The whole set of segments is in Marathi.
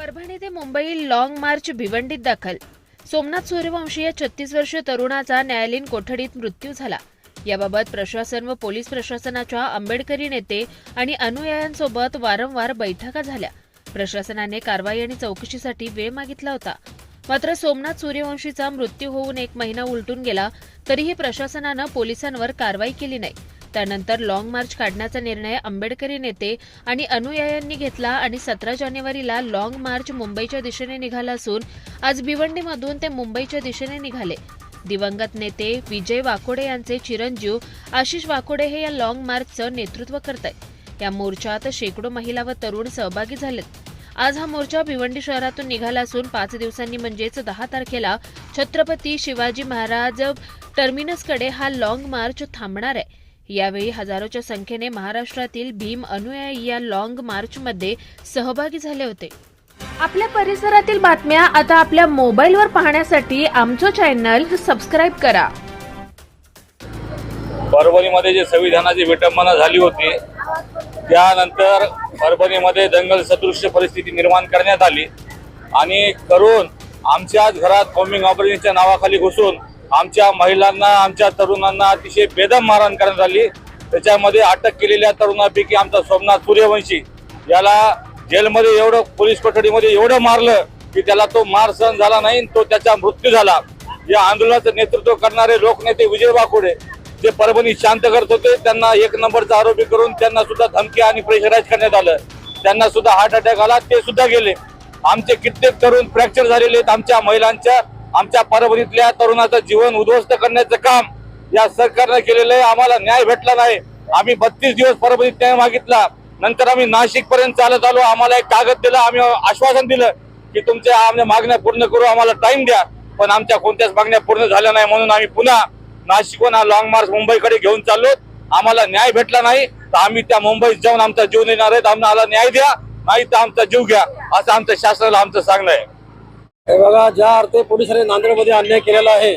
परभणी ते मुंबई लाँग मार्च भिवंडीत दाखल. सोमनाथ सूर्यवंशी या छत्तीस वर्षीय तरुणाचा न्यायालयीन कोठडीत मृत्यू झाला. याबाबत प्रशासन व पोलीस प्रशासनाच्या आंबेडकरी नेते आणि अनुयायांसोबत वारंवार बैठका झाल्या. प्रशासनाने कारवाई आणि चौकशीसाठी वेळ मागितला होता. मात्र सोमनाथ सूर्यवंशीचा मृत्यू होऊन एक महिना उलटून गेला तरीही प्रशासनानं पोलिसांवर कारवाई केली नाही. त्यानंतर लाँग मार्च काढण्याचा निर्णय आंबेडकरी नेते आणि अनुयायांनी घेतला आणि सतरा जानेवारीला लाँग मार्च मुंबईच्या दिशेने निघाला असून आज भिवंडीमधून ते मुंबईच्या दिशेने निघाले. दिवंगत नेते विजय वाकोडे यांचे चिरंजीव आशिष वाकोडे हे या लाँग मार्चचं नेतृत्व करत आहेत या मोर्चात शेकडो महिला व तरुण सहभागी झालेत. आज हा मोर्चा भिवंडी शहरातून निघाला असून पाच दिवसांनी म्हणजेच दहा तारखेला छत्रपती शिवाजी महाराज टर्मिनसकडे हा लाँग मार्च थांबणार आहे. यावेळी हजारोच्या संख्येने महाराष्ट्रातील भीम अनुयायी या लाँग मार्चमध्ये सहभागी झाले होते. आपल्या परिसरातील बातम्या आता आपल्या मोबाईलवर पाहण्यासाठी आमचं चॅनल सबस्क्राईब करा. परभणीमध्ये जे संविधानाची विटंबना झाली होती त्यानंतर परभणीमध्ये दंगल सदृश्य परिस्थिती निर्माण करण्यात आली. आणि करून आमच्याच घरात कॉम्बिंग ऑपरेशनच्या नावाखाली घुसून आमच्या महिलांना आमच्या तरुणांना अतिशय बेदम मारहाण करण्यात आली. त्याच्यामध्ये अटक केलेल्या तरुणापैकी आमचा सोमनाथ सूर्यवंशी याला जेलमध्ये एवढं पोलीस कोठडीमध्ये एवढं मारलं की त्याला तो मार सहन झाला नाही तो त्याचा मृत्यू झाला. या आंदोलनाचं नेतृत्व करणारे लोकनेते विजय वाकोडे जे परभणी शांत करत होते. त्यांना एक नंबरचा आरोपी करून त्यांना सुद्धा धमकी आणि प्रेशराईज करण्यात आलं. त्यांना सुद्धा हार्ट अटॅक आला ते सुद्धा गेले. आमचे कित्येक तरुण फ्रॅक्चर झालेले आहेत. आमच्या महिलांच्या आमच्या परभणीतल्या तरुणाचं जीवन उद्ध्वस्त करण्याचं काम या सरकारनं केलेलं आहे. आम्हाला न्याय भेटला नाही. आम्ही बत्तीस दिवस परभणीत न्याय मागितला. नंतर आम्ही नाशिक पर्यंत चालत आलो. आम्हाला एक कागद दिला. आम्ही आश्वासन दिलं की तुमच्या आमच्या मागण्या पूर्ण करू. आम्हाला टाइम द्या. पण आमच्या कोणत्याच मागण्या पूर्ण झाल्या नाही म्हणून आम्ही पुन्हा नाशिकहून हा लॉंग मार्च मुंबईकडे घेऊन चाललो. आम्हाला न्याय भेटला नाही. तर आम्ही त्या मुंबईत जाऊन आमचा जीव नेणार आहेत आम्हाला न्याय द्या. नाही तर आमचा जीव घ्या. असं आमच्या शासनाला आमचं सांगणं आहे. हे बघा ज्या अर्थे पोलिसांनी नांदेडमध्ये अन्याय केलेला आहे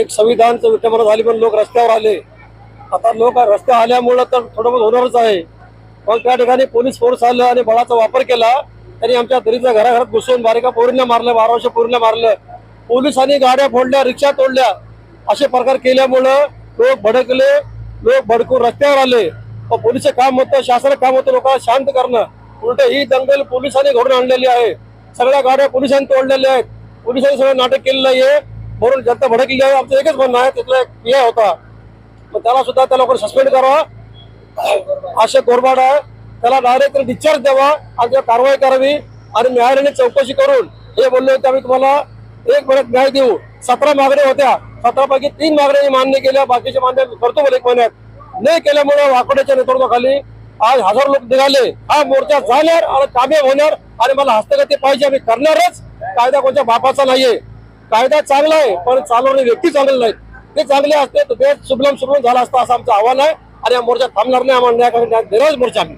एक संविधानचं विटंबना झाली पण लोक रस्त्यावर आले. आता लोक रस्त्यावर आल्यामुळं तर थोडं बहुत होणारच आहे. पण त्या ठिकाणी पोलीस फोर्स आलं आणि बळाचा वापर केला त्यांनी आमच्या दरीच्या घराघरात घुसून बारिका पोरींना मारलं बारा वर्ष पोरींना मारलं. पोलिसांनी गाड्या फोडल्या रिक्षा तोडल्या असे प्रकार केल्यामुळं लोक भडकले लोक भडकून रस्त्यावर आले. पोलिसचं काम होतं शासनाचं काम होतं लोकांना शांत करणं. उलट ही दंगल पोलिसांनी घडून आणलेली आहे. सगळ्या गाड्या पोलिसांनी तोडलेल्या आहेत. पोलिसांनी सगळं नाटक केलेलं आहे. म्हणून जनता भडकली आहे. आमचं एकच म्हणणं आहे तिथला एक पी होता. त्याला सुद्धा त्या लोकांना सस्पेंड करावा असे कोरबाड आहे. त्याला डायरेक्ट डिस्चार्ज द्यावा आणि कारवाई करावी आणि न्यायालयाने चौकशी करून हे बोलले होते आम्ही तुम्हाला. एक महिन्यात न्याय देऊ. सतरा मागण्या होत्या. सतरा पैकी तीन मागण्या मान्य केल्या. बाकीचे मान्य करतो मला एक महिन्यात. नाही केल्यामुळे वाकोड्याच्या नेतृत्वाखाली आज हजार लोक निघाले. हा मोर्चा झाल्यावर आणि कामे होणार आणि मला हस्तगती पाहिजे आम्ही करणारच. कायदा कोणत्या बापाचा नाहीये. कायदा चांगला आहे पण चालवणारे व्यक्ती चांगले नाहीत. ते चांगले असते तर देश सुबलम सुबलम झाला असता असं आमचं आव्हान आहे. आणि या मोर्चा थांबणार नाही आम्हाला न्याय करण्यात देणारच मोर्चा आम्ही.